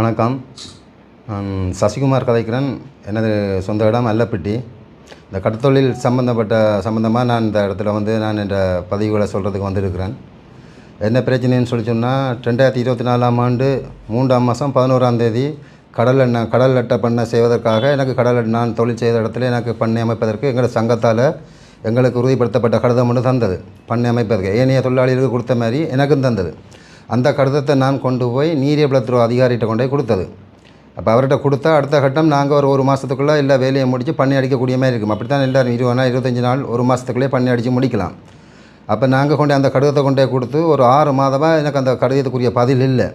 வணக்கம். நான் சசிகுமார் கதைக்கிறேன். எனது சொந்த இடம் அல்லப்பட்டி. இந்த கடத்தொழில் சம்பந்தப்பட்ட சம்பந்தமாக நான் இந்த இடத்துல வந்து நான் இந்த பதிவுகளை சொல்கிறதுக்கு வந்திருக்கிறேன். என்ன பிரச்சனைன்னு சொல்லி சொன்னால் ரெண்டாயிரத்தி இருபத்தி நாலாம் ஆண்டு மூன்றாம் மாதம் பதினோராம் தேதி கடல் எண்ணெய் கடல் அட்டை பண்ணை செய்வதற்காக எனக்கு கடல் நான் தொழில் செய்த இடத்துல எனக்கு பண்ணை அமைப்பதற்கு எங்களோட சங்கத்தால் எங்களுக்கு உறுதிப்படுத்தப்பட்ட கடிதம் ஒன்று தந்தது. பண்ணை அமைப்பதற்கு. ஏனைய தொழிலாளிகளுக்கு கொடுத்த மாதிரி எனக்கும் தந்தது. அந்த கடிதத்தை நான் கொண்டு போய் நீரியவளத்துறை அதிகாரிகிட்ட கொண்டு போய் கொடுத்தது. அப்போ அவர்கிட்ட கொடுத்தா அடுத்த கட்டம் நாங்கள் ஒரு ஒரு மாதத்துக்குள்ளே எல்லா வேலையை முடித்து பண்ணி அடிக்கக்கூடிய மாதிரி இருக்கும். அப்படி தான் எல்லோரும் இருபது நாள் இருபத்தஞ்சி நாள் ஒரு மாதத்துக்குள்ளே பண்ணி அடித்து முடிக்கலாம். அப்போ நாங்கள் கொண்டு அந்த கடிதத்தை கொண்டு போய் கொடுத்து ஒரு ஆறு மாதமாக எனக்கு அந்த கடிதத்துக்குரிய பதில் இல்லை.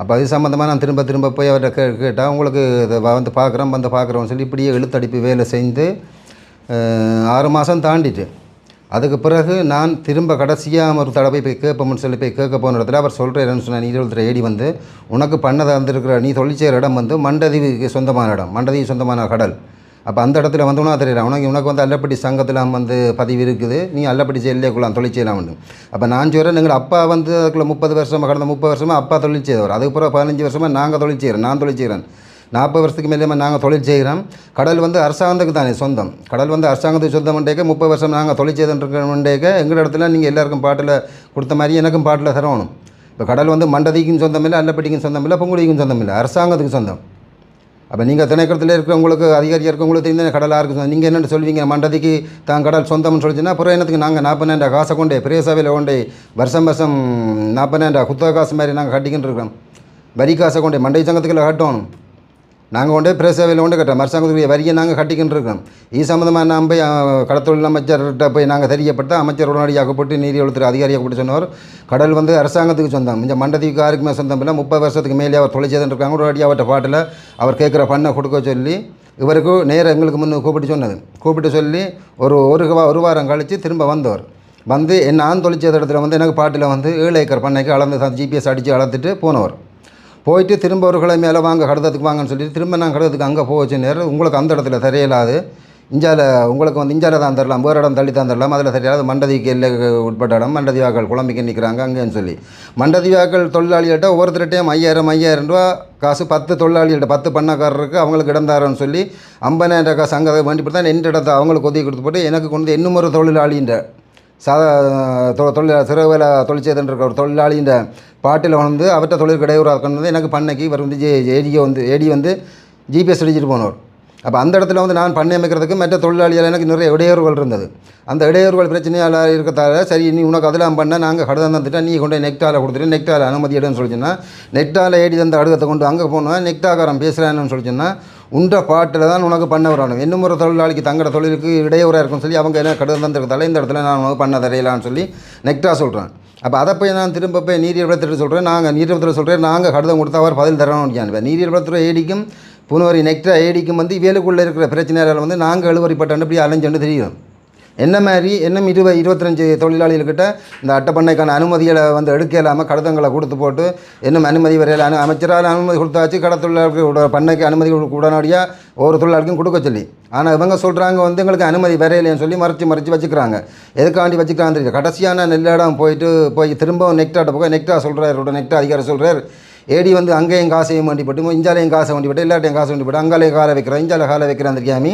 அப்போ அது சம்மந்தமாக நான் திரும்ப திரும்ப போய் அவர்கிட்ட கே கேட்டால் உங்களுக்கு இதை வந்து பார்க்குறோம் வந்து பார்க்குறோம்னு சொல்லி இப்படியே எழுத்தடிப்பு வேலை செய்து ஆறு மாதம் தாண்டிட்டு. அதுக்கு பிறகு நான் திரும்ப கடைசியாக ஒரு தடவை போய் கேட்போம்னு சொல்லி போய் கேட்க போன இடத்துல அவர் சொல்கிறேன்னு சொன்ன நீதிபதி ஏடி வந்து உனக்கு பண்ணதை வந்திருக்கிற நீ தொழில் செய்கிற இடம் வந்து மண்டதிக்கு சொந்தமான இடம் மண்டதீவு சொந்தமான கடல். அப்போ அந்த இடத்துல வந்து உனக்கு தெரியல உனக்கு உனக்கு வந்து அல்லப்பட்டி சங்கத்தில் வந்து பதிவு இருக்குது. நீ அல்லப்பட்டி கொள்ளலாம் தொழில் செய்யலாம்னு அப்போ நான் சொல்கிறேன் எங்கள் அப்பா வந்து அதுக்குள்ள முப்பது வருஷமாக கடந்த முப்பது வருஷமாக அப்பா தொழில் செய்தவர். அதுக்கு பிறகு பதினஞ்சு வருஷமாக நாங்கள் தொழில் செய்கிறோம் நான் தொழில் செய்கிறேன் நாற்பது வருஷத்துக்கு மேலே நாங்கள் தொழில் செய்கிறோம். கடல் வந்து அரசாங்கத்துக்கு தானே சொந்தம். கடல் வந்து அரசாங்கத்துக்கு சொந்தம்ன்றேக்க முப்பது வருஷம் நாங்கள் தொழில் செய்துன்றேக்க எங்கள் இடத்துல நீங்கள் எல்லாருக்கும் பாட்டில் கொடுத்த மாதிரி எனக்கும் பாட்டில் தரணும். இப்போ கடல் வந்து மண்டதிக்கும் சொந்தம் இல்லை அல்லப்பட்டிக்கும் சொந்தம் இல்லை பொங்குடிக்கும் சொந்தம் இல்லை அரசாங்கத்துக்கு சொந்தம். அப்போ நீங்கள் திணைக்கிறதுல இருக்கிறவங்களுக்கு அதிகாரியாக இருக்கவங்களுக்கு தெரிஞ்ச கடலாக இருக்கும் நீங்கள் என்னென்னு சொல்லுவீங்க? மண்டதிக்கு தான் கடல் சொந்தம்னு சொல்லிச்சுன்னா அப்புறம் என்னத்துக்கு நாங்கள் நாற்பதாயிரம் காசை கொண்டே பிரேசாவில் கொண்டே வருஷம் வருஷம் நாற்பதாயிரம் குத்தக காசு மாதிரி நாங்கள் கட்டிக்கிட்டு இருக்கிறோம். வரி காசை கொண்டே மண்டை சங்கத்துக்குள்ள கட்டணும். நாங்கள் கொண்டே பிரேசாவில் கொண்டு கட்டுறோம். அரசாங்கத்துக்குரிய வரியை நாங்கள் கட்டிக்கிட்டு இருக்கோம் இது சம்மந்தமாக நாம் போய் கடத்தொழில் அமைச்சர்கிட்ட போய் நாங்கள் தெரியப்பட்ட அமைச்சர் உடனடியாக போட்டு நீரியவளத்துறை அதிகாரியாக போட்டு சொன்னவர் கடல் வந்து அரசாங்கத்துக்கு சொந்தம். இந்த மண்டதிக்கு யாருக்குமே சொந்தம் இல்லை. முப்பது வருஷத்துக்கு மேலே அவர் தொழில் இருக்காங்க. உடனடியாக அவர்கிட்ட பாட்டில் அவர் கேட்குற பண்ணை கொடுக்க சொல்லி இவருக்கு நேராக எங்களுக்கு முன்னே கூப்பிட்டு சொன்னது. கூப்பிட்டு சொல்லி ஒரு ஒரு வா- ஒரு வாரம் கழித்து திரும்ப வந்தவர். வந்து நான் தொழில் இடத்துல வந்து எனக்கு பாட்டில் வந்து ஏழு ஏக்கர் பண்ணைக்கு அளந்து ஜிபிஎஸ் அடித்து அளந்துட்டு போனவர். போயிட்டு திரும்ப ஒரு கிழமை மேலே வாங்க கடத்தத்துக்கு வாங்கன்னு சொல்லிட்டு திரும்ப நான் கடத்துக்கு அங்கே போக வச்ச நேரம் உங்களுக்கு அந்த இடத்துல சரியில்லாது. இஞ்சால உங்களுக்கு வந்து இஞ்சால தான் தரலாம் வேறு இடம் தள்ளி தான் தரலாம் அதில் சரியாது மண்டதிக்கு எல்லை உட்பட்ட இடம் மண்டதிவாக்கள் குழம்பிக்கு நிற்கிறாங்க அங்கேன்னு சொல்லி. மண்டதிவாக்கள் தொழிலாளிகிட்ட ஒவ்வொருத்தர்கிட்டையும் ஐயாயிரம் ஐயாயிரம் ரூபா காசு பத்து தொழிலாளிகிட்ட பத்து பண்ணக்காரருக்கு அவங்களுக்கு இடம் தரேன்னு சொல்லி ஐம்பதாயிரம் காசு அங்கே வேண்டி தான் என் இடத்த அவங்களுக்கு ஒதுக்கி கொடுத்து போட்டு எனக்கு கொண்டு வந்து இன்னும் ஒரு தொழிலாளின்ற சாதா தொ- தொழில் சிறு வேலை தொழில் ஒரு தொழிலாளின்ற பாட்டில் வந்து அவர்கிட்ட தொழில் இடையூறாக வந்து எனக்கு பண்ணைக்கு இவர் வந்து ஜே ஏடியை வந்து ஏடி வந்து ஜிபிஎஸ் அடிச்சிட்டு போனவர். அப்போ அந்த இடத்துல வந்து நான் பண்ணை அமைக்கிறதுக்கு மற்ற தொழிலாளிகள் எனக்கு நிறைய இடையூறுகள் இருந்தது. அந்த இடையூறுகள் பிரச்சனையால் இருக்கிறதால சரி நீ உனக்கு அதெல்லாம் பண்ண நாங்கள் கடிதம் தந்துட்டா நீ கொண்டு நெக்டாவில் கொடுத்துட்டு நெக்டால அனுமதி எடுன்னு சொல்லிச்சுன்னா நெக்டால ஏடி தந்த அடுகத்தை கொண்டு அங்கே போனால் நெக்டாக்காரன் பேசுகிறான்னு சொல்லிச்சுன்னா உண்ட பாட்டில் தான் உனக்கு பண்ண வரணும் இன்னும் ஒரு தொழிலாளிக்கு தங்கட தொழிலுக்கு இடையூறாக இருக்கும்னு சொல்லி அவங்க என்ன கடன் தந்திருக்கதால இந்த இடத்துல நான் உனக்கு பண்ண தரையிலான்னு சொல்லி நெக்டா சொல்கிறேன் அப்போ அதை போய் நான் திரும்ப போய் நீரியவளத்தில் சொல்கிறேன் நாங்கள் நீரியவளத்தில் சொல்கிறேன் நாங்கள் கடிதம் கொடுத்தா அவர் பதில் தரணும் ஞான் நீரியவளத்துறை ஏடிக்கும் புனவரி நெக்டா ஏடிக்கும் வந்து இவேலுக்குள்ளே இருக்கிற பிரச்சனையால் வந்து நாங்கள் எழுவரிப்பட்டோன்னு இப்படி அலைஞ்சோன்னு தெரியும். என்ன மாதிரி இன்னும் இருபது இருபத்தஞ்சு தொழிலாளிகள்கிட்ட இந்த அட்டை பண்ணைக்கான அனுமதிகளை வந்து எடுக்க இல்லாமல் கடதங்களை கொடுத்து போட்டு இன்னும் அனுமதி வரையில் அனு அமைச்சரால் அனுமதி கொடுத்தாச்சு கடை தொழிலாளர்கள் பண்ணைக்கு அனுமதி உடனடியாக ஒவ்வொரு தொழிலாளிக்கும் கொடுக்க சொல்லி. ஆனால் இவங்க சொல்கிறாங்க வந்து எங்களுக்கு அனுமதி வரையிலேன்னு சொல்லி மறைச்சி மறைச்சி வச்சுக்கிறாங்க. எதுக்காண்டி வச்சுக்கிறாங்க தெரியல. கடைசியான நெல் இடம் போயிட்டு போய் திரும்பவும் நெக்டாட்ட போக நெக்டா சொல்கிறார் நெக்டா அதிகாரி சொல்கிறார் ஏடி வந்து அங்கேயும் காசையும் வண்டிப்பட்டு இஞ்சாலையும் காசை வண்டிப்பட்டு எல்லாட்டையும் காசை வண்டிப்பட்டு அங்காலையும் காலை வைக்கிறேன் இஞ்சாலை காலை வைக்கிறேன் கேமி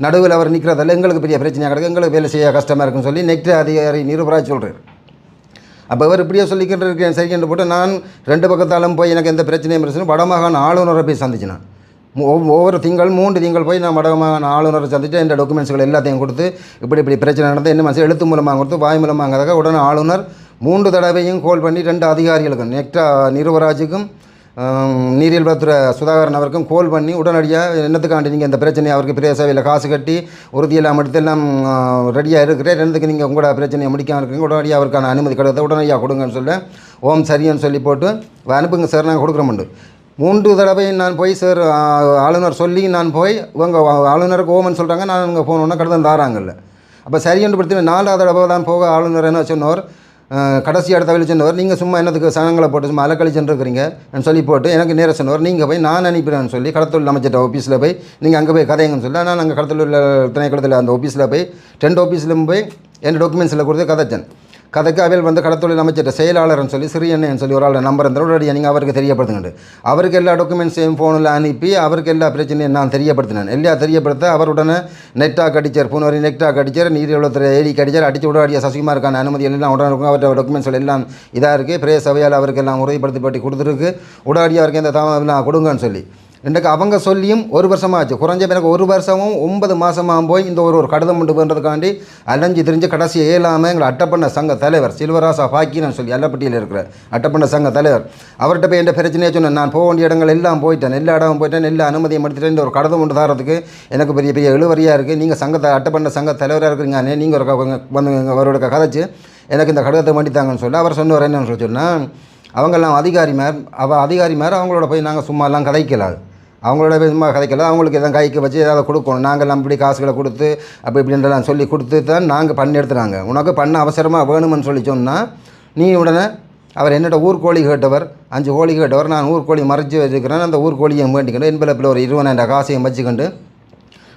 நடுவில் அவர் நிற்கிறதால எங்களுக்கு பெரிய பிரச்சனையாக கிடக்கு எங்களுக்கு வேலை செய்ய கஷ்டமாக இருக்குன்னு சொல்லி நெக்ஸ்ட் அதிகாரி நிருபராஜ் சொல்கிறார் அப்போ அவர் இப்படியே சொல்லிக்கிட்டு இருக்கேன் சரிக்கிட்டு போட்டு நான் ரெண்டு பக்கத்தாலும் போய் எனக்கு எந்த பிரச்சனையும் பிரச்சனை வடமாகாண ஆளுநரை போய் சந்திச்சினேன் ஒவ்வொரு திங்கள் மூன்று திங்கள் போய் நான் வடமாகாண ஆளுநரை சந்தித்து இந்த டாக்குமெண்ட்ஸ்கள் எல்லாத்தையும் கொடுத்து இப்படி இப்படி பிரச்சனை நடந்து என்ன மனசு எழுத்து மூலமாக கொடுத்து வாய் மூலமாகதாக உடனே ஆளுநர் மூன்று தடவையும் கால் பண்ணி ரெண்டு அதிகாரிகளுக்கும் நெக்டா நிருவராஜுக்கும் நீரியல் வளத்துறை சுதாகரன் அவருக்கும் கோல் பண்ணி உடனடியாக என்னத்துக்காண்டி நீங்கள் இந்த பிரச்சனையை அவருக்கு பெரிய சேவையில் காசு கட்டி உறுதியெல்லாம் எடுத்து ரெடியாக இருக்கிறேன் என்னத்துக்கு நீங்கள் உங்களோட பிரச்சனையை முடிக்காமல் இருக்கீங்க. உடனடியாக அவருக்கான அனுமதி கடிதத்தை உடனடியாக கொடுங்கன்னு சொல்ல ஓம் சரின்னு சொல்லி போட்டு அனுப்புங்க சார் நாங்கள் கொடுக்குறோம்ண்டு மூன்று தடவை நான் போய் சார் ஆளுநர் சொல்லி நான் போய் இவங்க ஆளுநருக்கு ஓமன் சொல்கிறாங்க நான் இங்கே போகணுன்னா கடிதம் தாராங்கல்ல. அப்போ சரின்னு படுத்தி நாலாவது தடவை தான் போக ஆளுநர் என்ன சொன்னவர் கடைசி இடத்த வெளி சென்றவர் நீங்கள் சும்மா என்னத்துக்கு சனங்களை போட்டு சும்மா அலக்கழிச்சுட்டு இருக்கிறீங்க சொல்லி போட்டு எனக்கு நேர சொன்னவர் நீங்கள் போய் நான் அனுப்பிடுறேன்னு சொல்லி கடத்தொழில் அமைச்சர் ஆஃபீஸில் போய் நீங்கள் அங்கே போய் கதைங்கன்னு சொல்லி. நான் அங்கே கடத்தொழில் திணைக்களத்தில் அந்த ஆஃபீஸில் போய் டென்ட் ஆஃபீஸில் போய் என் டாக்குமெண்ட்ஸில் கொடுத்து கதைச்சேன். கதைக்கு அவையில் வந்து கடத்தொழில் அமைச்சர் செயலாளர்னு சொல்லி சிறியண்ணன் சொல்லி ஒரு ஆள் நம்பர் இருந்தால் உடனடியாக நீங்கள் அவருக்கு தெரியப்படுத்துங்க அவருக்கு எல்லா டாக்குமெண்ட்ஸையும் ஃபோனில் அனுப்பி அவருக்கு எல்லா பிரச்சனையும் நான் தெரியப்படுத்தினேன். எல்லா தெரியப்படுத்த அவர் உடனே நெட்டாக அடித்தார் பூனவரி நெட்டாக அடிச்சார் நீதிவளத்துறை ஏடி கடிச்சார் அடித்து உடனடியாக சசிகுமாருக்கான அனுமதி எல்லாம் உடனே இருக்கும். அவர்கிட்ட டாக்குமெண்ட்ஸ் எல்லாம் இதாக இருக்குது பிரே சபையால் அவருக்கு எல்லாம் உறுதிப்படுத்தி பட்டி கொடுத்துருக்கு. உடனடியாக அவருக்கு எந்த தாமதம் கொடுங்கன்னு சொல்லி. இன்றைக்கு அவங்க சொல்லியும் ஒரு வருஷமாக ஆச்சு குறைஞ்ச பிறகு ஒரு வருஷமும் ஒன்பது மாதமாக போய் இந்த ஒரு ஒரு கடிதம் உண்டு பண்ணுறதுக்காண்டி அலைஞ்சு திரிஞ்சு கடைசி ஏழாமல் எங்களை அட்டப்பண்ண சங்க தலைவர் சில்வராசா பாக்கின்னு சொல்லி அல்லப்பட்டியில் இருக்கிற அட்டப்பண்ண சங்க தலைவர். அவர்கிட்ட போய் என் பிரச்சனையை சொன்னேன் நான் போக வேண்டிய இடங்கள் எல்லாம் போயிட்டேன். எல்லா இடமும் போயிட்டேன். எல்லா அனுமதியும் எடுத்துட்டு இந்த ஒரு கடிதம் உண்டு தரதுக்கு எனக்கு பெரிய பெரிய இழுவரியாக இருக்குது நீங்கள் சங்கத்தை அட்டப்பண்ண சங்க தலைவராக இருக்கிறீங்க. நீங்கள் ஒரு க- வந்து அவரோட கதைச்சு எனக்கு இந்த கடிதத்தை மாட்டித்தாங்கன்னு சொல்லி அவர் சொன்னவர் என்னன்னு சொல்லி சொன்னால் அவங்கெல்லாம் அவள் அவ அதிகாரிமார் அவங்களோட போய் நாங்கள் சும்மாலாம் கதைக்கலாது அவங்களோட விதமாக சும்மா கதைக்கல. அவங்களுக்கு எதாவது கைக்கு வச்சு ஏதாவது கொடுக்கணும். நாங்கள் இப்படி காசுகளை கொடுத்து அப்படி இப்படின்றலாம் சொல்லி கொடுத்து தான் நாங்கள் பண்ணி எடுத்துனாங்க உனக்கு பண்ண அவசரமாக வேணுமென்னு சொல்லி சொன்னால் நீ உடனே அவர் என்னோட ஊர்கோழி கேட்டவர் அஞ்சு கோழி கேட்டவர் நான் ஊர்கோழி மறைச்சி வச்சுக்கிறேன். அந்த ஊர்கோழியை வேண்டிக்கொண்டு என்பதில் ஒரு இருபதாயிரம் காசையும் வச்சுக்கொண்டு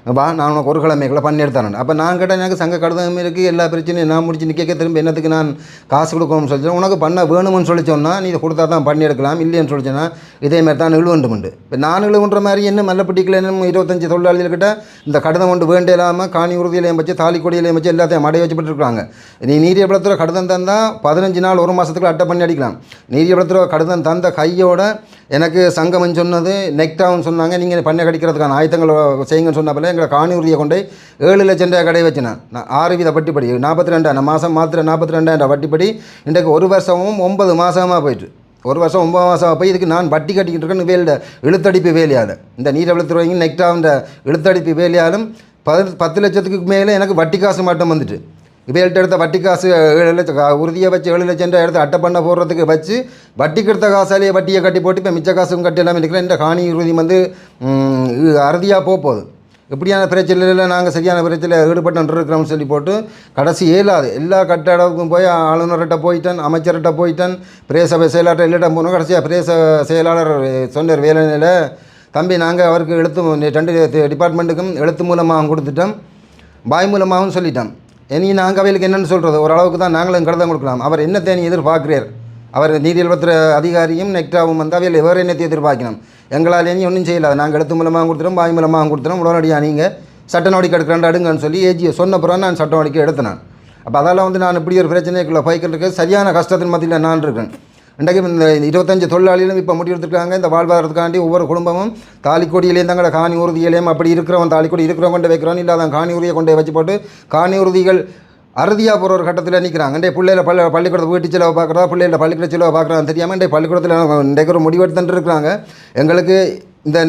வா நான் உனக்கு ஒரு கிழமைக்குள்ள பண்ணி அப்போ நான் கேட்டேன் எனக்கு சங்க கடிதம் இருக்குது எல்லா பிரச்சனையும் நான் முடிச்சு நிற்க திரும்ப என்னத்துக்கு நான் காசு கொடுக்கணும்னு சொல்லி உனக்கு பண்ண வேணும்னு சொல்லி சொன்னால் நீ இதை கொடுத்தா தான் பண்ணி எடுக்கலாம் இல்லைன்னு சொல்லி சொன்னால் இதே தான் இழுவண்டுமுண்டு இப்போ நான் இழுவுன்ற மாதிரி என்ன மல்லப்பட்டிக்கில் என்ன இருபத்தஞ்சி தொழிலாளிகள்கிட்ட இந்த கடிதம் கொண்டு வேண்டிய இல்லாமல் காணி உறுதியிலையும் வச்சு தாலி கொடியிலையும் வச்சு எல்லாத்தையும் மடைய வச்சுப்பட்டுருக்காங்க நீ நீதியபலத்தில் கடிதம் தந்தால் பதினஞ்சு நாள் ஒரு மாதத்துக்குள்ள அட்டை பண்ணி அடிக்கலாம். நீதியபலத்தில் கடிதம் தந்த கையோட எனக்கு சங்கமன் சொன்னது நெக்டாவும் சொன்னாங்க. நீங்கள் பண்ணை கடிக்கிறதுக்கான ஆயுதங்களை செய்யுங்கன்னு சொன்னப்பல எங்களை காணி உறுதியை கொண்டு ஏழு லட்சம் ரூபாய் கடை வச்சினேன். நான் ஆறு வீத வட்டிப்படி நாற்பத்தி ரெண்டாயிரம் மாதம் மாத்திர நாற்பத்தி ரெண்டாயிரம் வட்டிப்படி இன்றைக்கு ஒரு வருஷமும் ஒன்பது மாதமாக போயிட்டு. ஒரு வருஷம் ஒன்பது மாதம் போய் இதுக்கு நான் வட்டி கட்டிக்கிட்டு இருக்கேன்னு வேலையில் இழுத்தடிப்பு வேலையாது இந்த நீரவளத்துறைங்க நெக்டாவுன்ற இழுத்தடிப்பு வேலையாலும் பத்து பத்து லட்சத்துக்கு மேலே எனக்கு வட்டி காசு மட்டும் வந்துட்டு. இவைகள்ட்ட எடுத்த வட்டி காசு ஏழு லட்சம் கா- உறுதியை வச்சு ஏழு லட்சம் எடுத்து அட்டை பண்ண போடுறதுக்கு வச்சு வட்டிக்கு எடுத்த காசாலேயே வட்டியை கட்டி போட்டு இப்போ மிச்ச காசும் கட்டி எல்லாமே இருக்கிறேன் இந்த காணி உறுதி வந்து அறுதியாக போக போகுது இப்படியான பிரச்சனையில் நாங்கள் சரியான பிரச்சனையில் ஈடுபட்டுருக்கிறோம்னு சொல்லி போட்டு கடைசி ஏலாது எல்லா கட்டடத்துக்கும் போய் ஆளுநர்கிட்ட போயிட்டேன் அமைச்சர்கிட்ட போயிட்டேன் பிரேசபை செயலாளர் எல்லாட்டம் போனோம். கடைசியாக பிரேச செயலாளர் சொன்னார் வேலையில் தம்பி நாங்கள் அவருக்கு எழுத்து ரெண்டு டிபார்ட்மெண்ட்டுக்கும் எழுத்து மூலமாகவும் கொடுத்துட்டோம் பாய் மூலமாகவும் சொல்லிட்டோம். இனி நாங்கள் அவைகளுக்கு என்னென்னு சொல்கிறது ஓரளவுக்கு தான் நாங்களும் கடிதம் கொடுக்கலாம். அவர் என்ன தேனி எதிர்பார்க்கிறார்? அவர் நீதியல்பத்திர அதிகாரியும் நெக்டாவும் வந்து அவையில் வேறு என்னத்தை எதிர்பார்க்கணும்? எங்களால் இனி ஒன்றும் செய்யலாது நாங்கள் எழுத்து மூலமாக கொடுத்துறோம் வாய் மூலமாக கொடுத்துறோம். உடனடியாக நீங்கள் சட்ட நடவடிக்கை எடுக்கிறாண்டு அடுங்கன்னு சொல்லி ஏஜியை சொன்ன பிறகு நான் சட்ட நடவடிக்கை எடுத்தேன் அப்போ அதெல்லாம் வந்து நான் இப்படி ஒரு பிரச்சனைக்குள்ளே போய்க்கிட்டு இருக்கேன். சரியான கஷ்டத்தின் மத்தியில் நான் இருக்கேன். இன்றைக்கு இந்த இருபத்தஞ்சு தொழிலாளிகளும் இப்போ முடிவெடுத்துருக்காங்க. இந்த வாழ்வாதாரத்துக்காண்டி ஒவ்வொரு குடும்பமும் தாலிக்கொடியிலையும் தங்களோட காணி உறுதியிலையும் அப்படி இருக்கிறவன் தாலிக்கொடி இருக்கிறவன் கொண்டு வைக்கிறவன் இல்லாத காணி உறுதியை கொண்டு வச்சு போட்டு காணி உறுதிகள் அறுதியாக போகிற ஒரு கட்டத்தில் நிற்கிறாங்க இன்றைய பிள்ளையில பள்ளி பள்ளிக்கூடத்தை வீட்டு செலவை பார்க்குறதா பிள்ளைகள பள்ளிக்கூட செலவை பார்க்குறான்னு தெரியாமல் இன்றைய பள்ளிக்கூடத்தில் இன்றைக்கு ஒரு முடிவெடுத்துட்டு இருக்கிறாங்க. எங்களுக்கு இந்த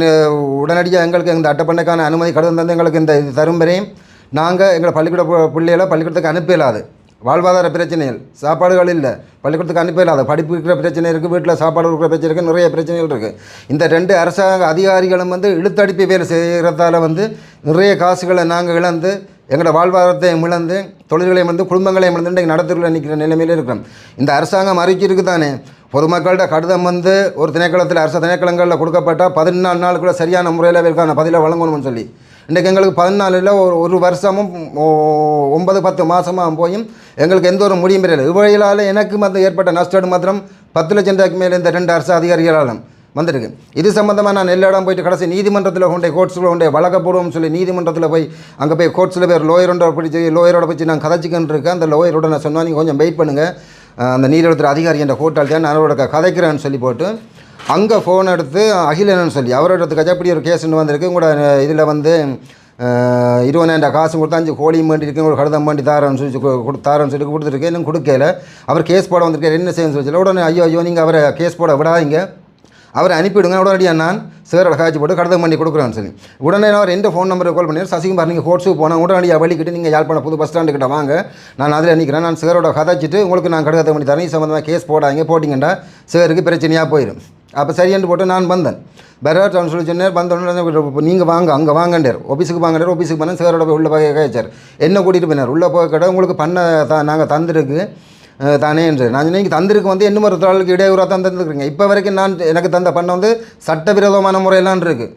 உடனடியாக எங்களுக்கு இந்த அட்டைப்பண்ணைக்கான அனுமதி கடிதம் தந்து எங்களுக்கு இந்த தரும்பரையும் தரும் நாங்கள் எங்களை பள்ளிக்கூட பு- பிள்ளைகளை பள்ளிக்கூடத்துக்கு அனுப்ப இயலாது. வாழ்வாதார பிரச்சனைகள் சாப்பாடுகள் இல்லை. பள்ளிக்கூடத்துக்கு அனுப்ப அதை படிப்பு இருக்கிற பிரச்சனை இருக்குது வீட்டில் சாப்பாடு இருக்கிற பிரச்சனை இருக்குது நிறைய பிரச்சனைகள் இருக்குது இந்த ரெண்டு அரசாங்க அதிகாரிகளும் வந்து இழுத்தடிப்பு வேலை செய்கிறதால வந்து நிறைய காசுகளை நாங்கள் இழந்து எங்களோட வாழ்வாதாரத்தை இழந்து தொழில்களையும் வந்து குடும்பங்களையும் இழந்து இன்றைக்கு நடத்துகிற நிற்கிற நிலைமையில் இருக்கிறோம். இந்த அரசாங்கம் அறிவிச்சிருக்கு தானே? பொதுமக்கள்கிட்ட கடிதம் வந்து ஒரு திணைக்களத்தில் அரசு திணைக்களங்களில் கொடுக்கப்பட்டால் பதினாலு நாளுக்குள்ளே சரியான முறையில் இதற்கான பதிலை வழங்கணும்னு சொல்லி. இன்றைக்கு எங்களுக்கு பதினாலில் ஒரு ஒரு வருஷமும் ஒன்பது பத்து மாதமாக போயும் எங்களுக்கு எந்த ஒரு முடியும் இல்லை இவைகளால் எனக்கு வந்து ஏற்பட்ட நஷ்டம் மாத்திரம் பத்து லட்சம் ரூபாய்க்கு மேலே இந்த ரெண்டு அரசு அதிகாரிகளாலும் வந்திருக்கு. இது சம்மந்தமாக நான் எல்லா இடம் போயிட்டு கடைசி நீதிமன்றத்தில் கொண்டே கோர்ட்ஸில் கொண்டே வழக்க போடுவோம்னு சொல்லி நீதிமன்றத்தில் போய் அங்கே போய் கோர்ட்ஸில் போய் லோயரோட பிடிச்சி லோயரோட பிடிச்சி நான் கதைச்சிக்கின்னு இருக்கேன். அந்த லோயரோட நான் சொன்னால் நீங்கள் கொஞ்சம் வெயிட் பண்ணுங்கள் அந்த நீதிமன்ற அதிகாரி என்ற கோர்ட்டால் தான் நான் அவரோட கதைக்கிறேன்னு சொல்லி போட்டு அங்கே ஃபோன் எடுத்து அகிலன்னு சொல்லி அவரோட இடத்துக்கு ஒரு கேஸ்ன்னு வந்திருக்கு. உங்களோட இதில் வந்து இருபதாயிரம் காசு கொடுத்தா அஞ்சு கோழியும் வேண்டி இருக்கு ஒரு கடிதம் வேண்டி தாரன்னு சொல்லி கொடு- தாரன்னு சொல்லி கொடுத்துருக்கு. இன்னும் கொடுக்கல. அவர் கேஸ் போட வந்திருக்காரு. என்ன செய்யணும்னு சொல்லி உடனே ஐயோ ஐயோ நீங்கள் அவரை கேஸ் போட விடாதீங்க. அவரை அனுப்பிவிடுங்க உடனடியாக நான் சேரோட காய்ச்சி போட்டு கடிதம் பண்ணி கொடுக்குறேன்னு சொல்லி. உடனே அவர் எந்த ஃபோன் நம்பருக்கு கால் பண்ணி சசிகுமார் நீங்கள் கோர்ட்ஸுக்கு போனால் உடனடியாக வழிக்கிட்டு நீங்கள் யாழ்ப்பாண புது பஸ் ஸ்டாண்டு கிட்ட வாங்க. நான் அதில் நிற்கிறேன் நான் சேரோட கதைச்சிட்டு உங்களுக்கு நான் கடிதத்தை பண்ணி தரேன். சம்மந்தமாக கேஸ் போடாதீங்க. போட்டிங்கன்னா சேருக்கு பிரச்சனையாக போயிடும் அப்போ சரியாண்டு போட்டு நான் வந்தேன். பெராட் அவன் சொல்லி சொன்னார் வந்தோடனே நீங்கள் வாங்க அங்கே வாங்கண்டார் ஆஃபீஸுக்கு வாங்கண்டார் ஆஃபீஸுக்கு பண்ண சேரோட போய் உள்ளே போய் கேச்சார் என்ன கூட்டிகிட்டு போனார்? உள்ளே போய் கடை உங்களுக்கு பண்ண த நாங்கள் தந்திருக்கு தானே என்று நான் சொன்னேன் நீங்கள் தந்திருக்கு வந்து இன்னும் ஒரு தொழிலுக்கு இடையூறாக தான் தந்துருக்குறீங்க? இப்போ வரைக்கும் நான் எனக்கு தந்த பண்ண வந்து சட்டவிரோதமான முறையெல்லாம் இருக்குது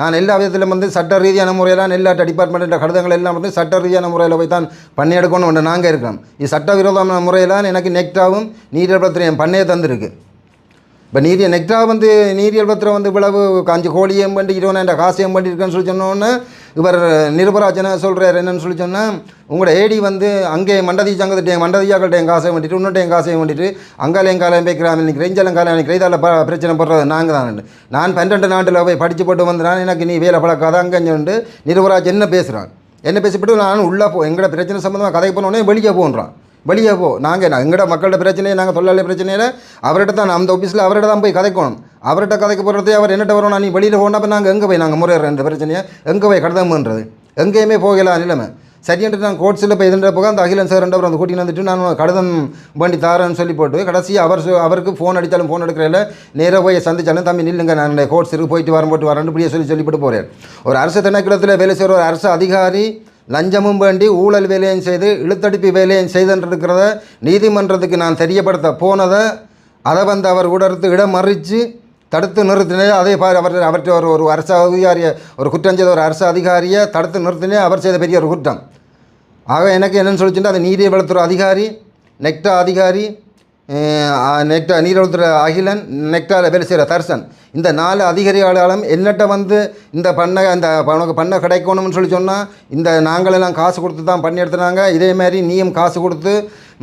நான் எல்லா விதத்திலும் வந்து சட்ட ரீதியான முறையெல்லாம் எல்லா டிபார்ட்மெண்ட்டில் கடிதங்கள் எல்லாம் வந்து சட்ட ரீதியான முறையில் போய் தான் பண்ணி எடுக்கணும் நாங்கள் இருக்கிறோம். இது சட்டவிரோதமான முறையில் எனக்கு நெக்டாவும் நீதிபத்திரம் என் பண்ணையே தந்திருக்கு. இப்போ நீதி நெக்டா வந்து நீரியல் பத்திரம் வந்து இவ்வளவு அஞ்சு கோழியும் பண்ணி இருபதாயிரம் காசையும் பண்ணியிருக்கேன்னு சொல்லி சொன்னோன்னே இவர் நிருபராஜனை சொல்கிறார் என்னன்னு சொல்லி சொன்னால் உங்களோட ஏடி வந்து அங்கே மண்டதி சங்கத்திட்ட மண்டதியாக்கள்ட்ட என் காசை வேண்டிட்டு இன்னொட்டு என் காசையும் வேண்டிட்டு அங்காலையும் காலையும் போய்க்கிறான் நினைக்கிறேன் இஞ்சலம் காலையும் நினைக்கிறேன் இதால் ப பிரச்சனை போடுறது நாங்கள் தான் நான் பன்னெண்டு நாட்டில் போய் படித்து போட்டு வந்தேன் எனக்கு நீ வேலை பழக்காத அங்கே சொல்லிட்டு நிருபராஜ் என்ன பேசுகிறான் என்ன பேசிவிட்டு நான் உள்ளே போ எங்களோட பிரச்சனை சம்மந்தமாக கதை போனோடனே வெளியே போன்றான். வெளியே போ. நாங்கள் எங்களோட மக்களோட பிரச்சனையை நாங்கள் தொழிலாளி பிரச்சனையில் அவர்கிட்ட தான் அந்த ஆஃபீஸில் அவர்கிட்ட தான் போய் கதைக்கணும். அவர்கிட்ட கதைக்க போகிறதே அவர் என்னட்ட வரணும் நீ வெளியில் போனப்போ நாங்கள் எங்கே போய் நாங்கள் முறையிற இந்த பிரச்சனையை? எங்கே போய் கடிதம் எங்கேயுமே போகலாம் நிலைமை. சரின்ட்டு நான் கோட்ஸில் போய் இதுன்ற போக அந்த அகிலன் சார் ரெண்டு அந்த கூட்டின்னு வந்துட்டு நான் கடிதம் பண்ணி தாரேன்னு சொல்லி போட்டு கடைசி அவர் அவருக்கு ஃபோன் அடித்தாலும் ஃபோன் எடுக்கிறதில்ல நேராக போய் சந்திச்சாலும் தம்பி நில்லுங்க நான் கோட்ஸுக்கு போயிட்டு வரேன் போட்டு வரேன் இப்படியே சொல்லி சொல்லிவிட்டு போகிறேன் ஒரு அரசு திணைக்களத்தில் வேலை செய்கிற ஒரு அரசு அதிகாரி லஞ்சமும் வேண்டி ஊழல் வேலையும் செய்து இழுத்தடிப்பு வேலையும் செய்தன்றிருக்கிறத நீதிமன்றத்துக்கு நான் தெரியப்படுத்த போனதை அதை வந்து அவர் உடறுத்து இடம் மறித்து தடுத்து நிறுத்தினே அதே பாரு அவர் அவற்றை ஒரு ஒரு அரசு அதிகாரியை ஒரு குற்றம் செய்த ஒரு அரசு அதிகாரியை தடுத்து நிறுத்தினே அவர் செய்த பெரிய ஒரு குற்றம். ஆக எனக்கு என்னென்னு சொல்லிச்சுட்டு அந்த நீதி வளத்துறை அதிகாரி நெக்டா அதிகாரி நெக்டா நீரோத்துற அகிலன் நெக்டாவில் வேலை செய்கிற தர்சன். இந்த நாலு அதிகாரிகளாலும் என்னட்ட வந்து இந்த பண்ணை அந்த உனக்கு பண்ணை கிடைக்கணும்னு சொல்லி சொன்னால் இந்த நாங்களெல்லாம் காசு கொடுத்து தான் பண்ணி எடுத்துனாங்க. இதே மாதிரி நீயும் காசு கொடுத்து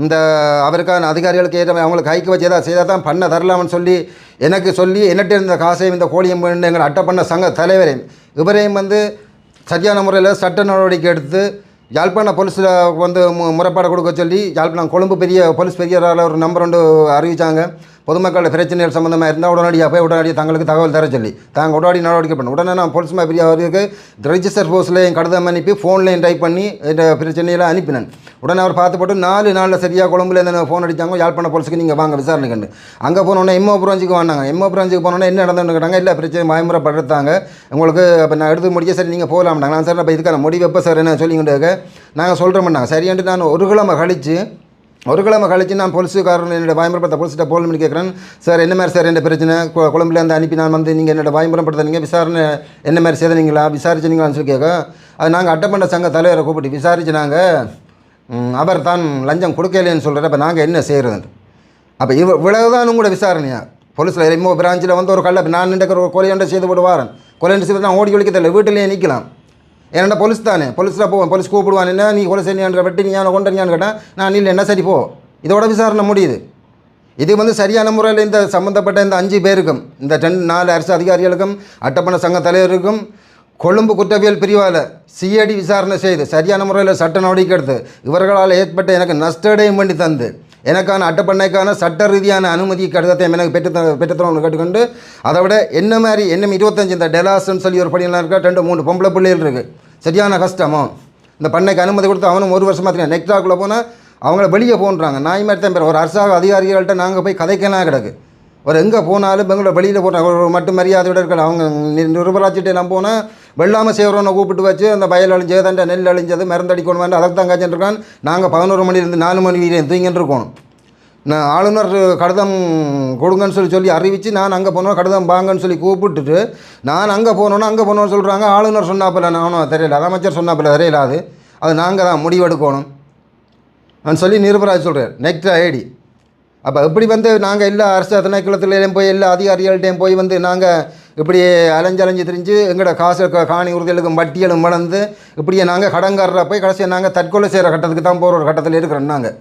இந்த அவருக்கான அதிகாரிகளுக்கு ஏற்ற மாதிரி அவங்களுக்கு கைக்கு வச்சு ஏதாவது செய்தால் தான் பண்ண தரலாம்னு சொல்லி எனக்கு சொல்லி என்னட்ட இருந்த காசையும் இந்த கோழியும் பண்ணி எங்கள் அட்டை பண்ண சங்க தலைவரையும் இவரையும் வந்து சரியான முறையில் சட்ட நடவடிக்கை எடுத்து யாழ்ப்பாண போலீஸில் வந்து மு முறைப்பாடு கொடுக்க சொல்லி யாழ்ப்பாணம் கொழும்பு பெரிய போலீஸ் பெரியவரால் ஒரு நம்பர் ஒன்று அறிவித்தாங்க பொதுமக்களோட பிரச்சனைகள் சம்மந்தமாக இருந்தால் உடனடியாக போய் உடனடியாக தங்களுக்கு தகவல் தர சொல்லி. தாங்க உடனடி நடவடிக்கை பண்ண உடனே நான் போலீஸ் பெரிய அவருக்கு ரெஜிஸ்டர் போஸ்ட்லேயும் கடிதம் அனுப்பி ஃபோன்லேயும் டைப் பண்ணி இந்த பிரச்சனையெல்லாம் அனுப்பினேன். உடனே அவர் பார்த்து போட்டு நாலு நாளில் சரியாக கொழும்புலேருந்து ஃபோன் அடித்தாங்க யாழ்ப்பாண போலீஸுக்கு நீங்கள் வாங்க விசாரணைக்கு அங்கே போனோன்னே எம்ஓ பிரான்ச்சுக்கு வந்தாங்க. எம்ஓ பிரான்ச்சுக்கு போனோன்னே என்ன நடந்ததுன்னு கேட்டாங்க. இல்லை பிரச்சனை பயமுறைப்படுத்தாங்க. உங்களுக்கு அப்போ நான் எடுத்து முடிக்க சரி நீங்கள் போகலாம்னாங்க நான் சார் அப்போ இதுக்கான முடிவு எப்போ சார் என்ன சொல்லிக்கிட்டு நாங்கள் சொல்கிறோம்னாங்க சரியான்ட்டு நான் ஒரு கிழமை கழித்து ஒரு கிழமை கழிச்சு நான் போலீஸுக்காரன் என்னோட பயமுறைப்படுத்த போலீஸ்கிட்ட போல் பண்ணி கேட்குறேன் சார் என்ன மாதிரி சார் என்ன பிரச்சனை? கொ- கொழும்புலேருந்து அனுப்பி நான் வந்து நீங்கள் என்னோட பயமுறைப்படுத்துறீங்க விசாரணை என்ன மாதிரி செய்தீங்களா விசாரிச்சினீங்களான்னு சொல்லி கேட்க அது நாங்கள் அட்டப்பண்ட சங்க தலைவரை கூப்பிட்டு விசாரிச்சு நாங்கள் அவர் தான் லஞ்சம் கொடுக்கலைன்னு சொல்கிறார் அப்போ நாங்கள் என்ன செய்கிறது அப்போ இவ இவ்வளவுதான் உங்களோட விசாரணையா? போலீஸில் எம்மோ பிரான்ச்சில் வந்து ஒரு கள்ள நான் நின்று ஒரு கொலையண்டை செய்து விடுவாரன். கொலையண்டை செய்து நான் ஓடி ஒழிக்க தெரியல வீட்டிலேயே நிற்கலாம் ஏன்னா போலீஸ் தானே? போலீஸில் போவேன் போலீஸ் கூப்பிடுவான் என்ன நீ கொலை செய்யான்ற வெட்டி நீ ஏன் கொண்டனியான்னு கேட்டால் நான் இல்லை என்ன சரி போ. இதோட விசாரணை முடியுது. இது வந்து சரியான முறையில் இந்த சம்மந்தப்பட்ட இந்த அஞ்சு பேருக்கும் இந்த ரெண்டு நாலு அரசு அதிகாரிகளுக்கும் அட்டப்பண சங்க தலைவருக்கும் கொழும்பு குற்றவியல் பிரிவால் சிஐடி விசாரணை செய்து சரியான முறையில் சட்ட நடவடிக்கை எடுத்து இவர்களால் ஏற்பட்ட எனக்கு நஷ்டடையும் பண்ணி தந்து எனக்கான அட்டப்பண்ணைக்கான சட்ட ரீதியான அனுமதி கடிதத்தை எனக்கு பெற்று பெற்றுத்தரணும்னு கேட்டுக்கொண்டு அதை விட என்ன மாதிரி என்ன இருபத்தஞ்சு இந்த டெலாஸ்ன்னு சொல்லி ஒரு பணியெல்லாம் இருக்கா ரெண்டு மூணு பொம்பளை பிள்ளைகள் இருக்குது சரியான கஷ்டமோ? இந்த பண்ணைக்கு அனுமதி கொடுத்து அவனும் ஒரு வருஷமாக தெரியும் நெக்டாக்குள்ளே போனால் அவங்கள வெளியே போன்றாங்க. நாய் மாதிரி தான் பேர். ஒரு அரசாங்க அதிகாரிகள்கிட்ட நாங்கள் போய் கதைக்கலாம் கிடக்கு. ஒரு எங்கே போனாலும் பெங்களூர் வெளியில் போகிறாங்க ஒரு மட்டும் மரியாதையோடு இருக்கலாம். அவங்க நிருபராட்சிட்டு எல்லாம் போனால் வெள்ளாமல் சேவரனை கூப்பிட்டு வச்சு அந்த வயல் அழிஞ்சது அந்த நெல் அழிஞ்சது மருந்தடிக்கணும் வேண்டாம் அதுக்கு தான் காய்ச்சிட்டுருக்கான் நாங்கள் பதினோரு மணிலேருந்து நாலு மணி வரையும் தூங்கிட்டு நான் ஆளுநர் கடிதம் கொடுங்கன்னு சொல்லி சொல்லி அறிவித்து நான் அங்கே போனோம் கடிதம் வாங்கன்னு சொல்லி கூப்பிட்டுட்டு நான் அங்கே போனோன்னா அங்கே போனோன்னு சொல்கிறாங்க ஆளுநர் சொன்னாப்பில்ல நானும் தெரியல அமைச்சர் சொன்னாப்பில்ல தெரியல அது. அது நாங்கள் தான் முடிவெடுக்கணும் நான் சொல்லி நிருபராஜ் சொல்கிறார் நெக்ஸ்ட் ஐடி. அப்போ எப்படி வந்து நாங்கள் எல்லா அரசு திணைக்களத்துலேயும் போய் எல்லா அதிகாரிகள்கிட்டையும் போய் வந்து நாங்கள் இப்படி அலைஞ்சலைஞ்சு திரிஞ்சு எங்களோட காசு காணி உறுதிகளுக்கும் வட்டியலும் வளர்ந்து இப்படியே நாங்கள் கடன்காரரை போய் கடைசியாக நாங்கள் தற்கொலை செய்கிற கட்டத்துக்கு தான் போகிற ஒரு கட்டத்தில் இருக்கிறோம் நாங்கள்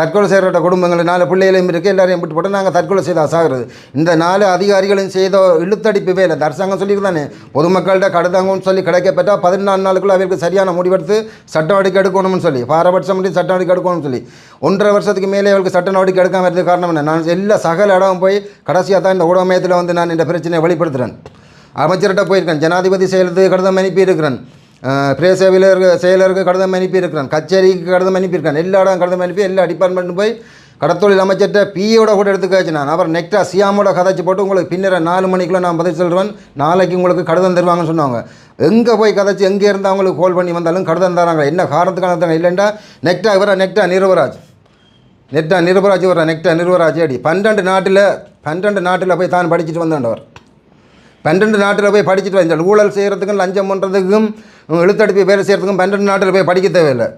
தற்கொலை செய்கிற குடும்பங்கள் நாலு பிள்ளைகளையும் இருக்குது எல்லாரையும் விட்டு போட்டு நாங்கள் தற்கொலை செய்து அசாகிறது. இந்த நாலு அதிகாரிகளும் செய்த இழுத்தடிப்பு வேலை அரசாங்கம் சொல்லியிருந்தானே? பொதுமக்கள்கிட்ட கடுதாங்கன்னு சொல்லி கிடைக்கப்பட்டால் பதினாலு நாளுக்குள்ள அவருக்கு சரியான முடிவெடுத்து சட்ட நடவடிக்கை எடுக்கணும்னு சொல்லி பாரபட்சம் பண்ணி சட்ட நடவடிக்கை எடுக்கணும்னு சொல்லி ஒன்றரை வருஷத்துக்கு மேலே அவருக்கு சட்ட நடவடிக்கை எடுக்காமல் இருந்தது காரணம் என்ன? நான் எல்லா சகல இடம் போய் கடைசியாக தான் இந்த ஊடகமயத்தில் வந்து நான் இந்த பிரச்சனையை வெளிப்படுத்துகிறேன் அமைச்சர்கிட்ட போயிருக்கேன் ஜனாதிபதி செயலுக்கு கடிதம் அனுப்பி இருக்கிறேன் பிரே செயலருக்கு செயலருக்கு கடிதம் அனுப்பியிருக்கிறான். கச்சேரிக்கு கடிதம் அனுப்பியிருக்கான் எல்லா இடம் கடிதம் அனுப்பி எல்லா டிபார்ட்மெண்ட்டும் போய் கடத்தொழில் அமைச்சர்கிட்ட பிஏவோட கூட எடுத்துக்காச்சு நான் அவர் நெக்டா சியாமோட கதைச்சு போட்டு உங்களுக்கு பின்னர நாலு மணிக்குள்ள நான் பதில் சொல்கிறேன் நாளைக்கு உங்களுக்கு கடிதம் தருவாங்கன்னு சொன்னாங்க. எங்கே போய் கதைச்சு எங்கே இருந்தால் அவங்களுக்கு கால் பண்ணி வந்தாலும் கடிதம் தராங்க. என்ன காரணத்துக்கான தராங்க இல்லைண்டா நெக்டா இவரா? நெக்டா நிருவராஜ். நெட்டா நிருவராஜ் வர நெக்டா நிருவராஜ் அடி பன்னெண்டு நாட்டில் பன்னெண்டு நாட்டில் போய் தான் படிச்சுட்டு வந்தாண்டவர். பன்னெண்டு நாட்டில் போய் படிச்சுட்டு வா. ஊழல் செய்கிறதுக்கும் லஞ்சம் பண்ணுறதுக்கும் எழுத்தடிப்பு வேலை செய்கிறதுக்கும் பன்னெண்டு நாட்டில் போய் படிக்க தேவையில்லை.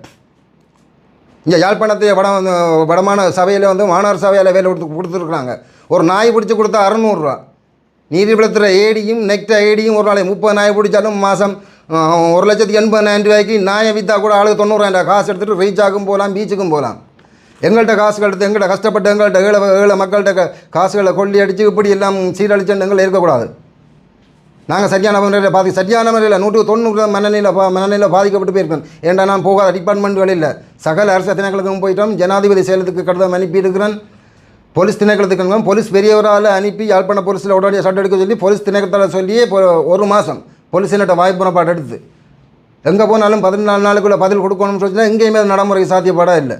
இங்கே யாழ்ப்பாணத்தை வட வடமான சபையில் வந்து மாணவர் சபையில் வேலை கொடுத்து கொடுத்துருக்குறாங்க. ஒரு நாய் பிடிச்சி கொடுத்தா அறநூறுரூவா நீதிபலத்தில் ஏடியும் நெக்ட ஏடியும் ஒரு நாளைக்கு முப்பது நாய் பிடிச்சாலும் மாதம் ஒரு லட்சத்தி எண்பதாயிரம் ரூபாய்க்கு நாயை விற்றா கூட ஆளுக்கு தொண்ணூறாயிரம் காசு எடுத்துகிட்டு ரீச்சாக்கும் போகலாம் பீச்சுக்கும் போகலாம் எங்கள்கிட்ட காசுகள் எடுத்து எங்கள்கிட்ட கஷ்டப்பட்டு எங்கள்கிட்ட ஏழை ஏழை மக்கள்கிட்ட காசுகளை கொள்ளி அடித்து இப்படி எல்லாம் சீரழிச்சுன்னு எங்களை இருக்கக்கூடாது. நாங்கள் சரியான முறையில் பாதி சரியான முறையில் நூற்று தொண்ணூறு மனநிலையில் பா மனநிலையில் பாதிக்கப்பட்டு போயிருக்கேன் ஏன்டா நான் போகாத டிபார்ட்மெண்ட்களில் சகல அரசு திணைக்களுக்கும் போயிட்டோம். ஜனாதிபதி செயலத்துக்கு கடிதம் அனுப்பியிருக்கிறேன் போலீஸ் திணைக்களத்துக்கு போலீஸ் பெரியவரால் அனுப்பி யாழ்ப்பாண போலீஸில் உடனடியாக சட்டம் எடுக்க சொல்லி போலீஸ் திணைக்களத்தில் சொல்லி ஒரு மாதம் போலீஸ் என்னட்ட வாய்ப்புணப்பாடு எடுத்து. எங்கே போனாலும் பதினாலு நாளுக்குள்ளே பதில் கொடுக்கணும்னு சொல்லி எங்கேயுமே நடைமுறை சாத்தியப்பாடாக இல்லை.